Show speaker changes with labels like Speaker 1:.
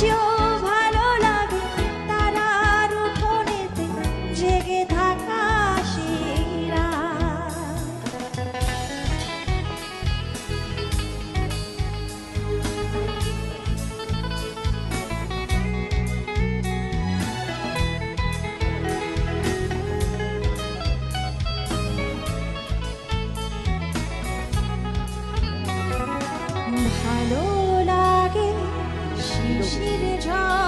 Speaker 1: চেয়েও ভালো লাগে তারার উঠোনেতে জেগে থাকা সেরা ভালো 熟悉的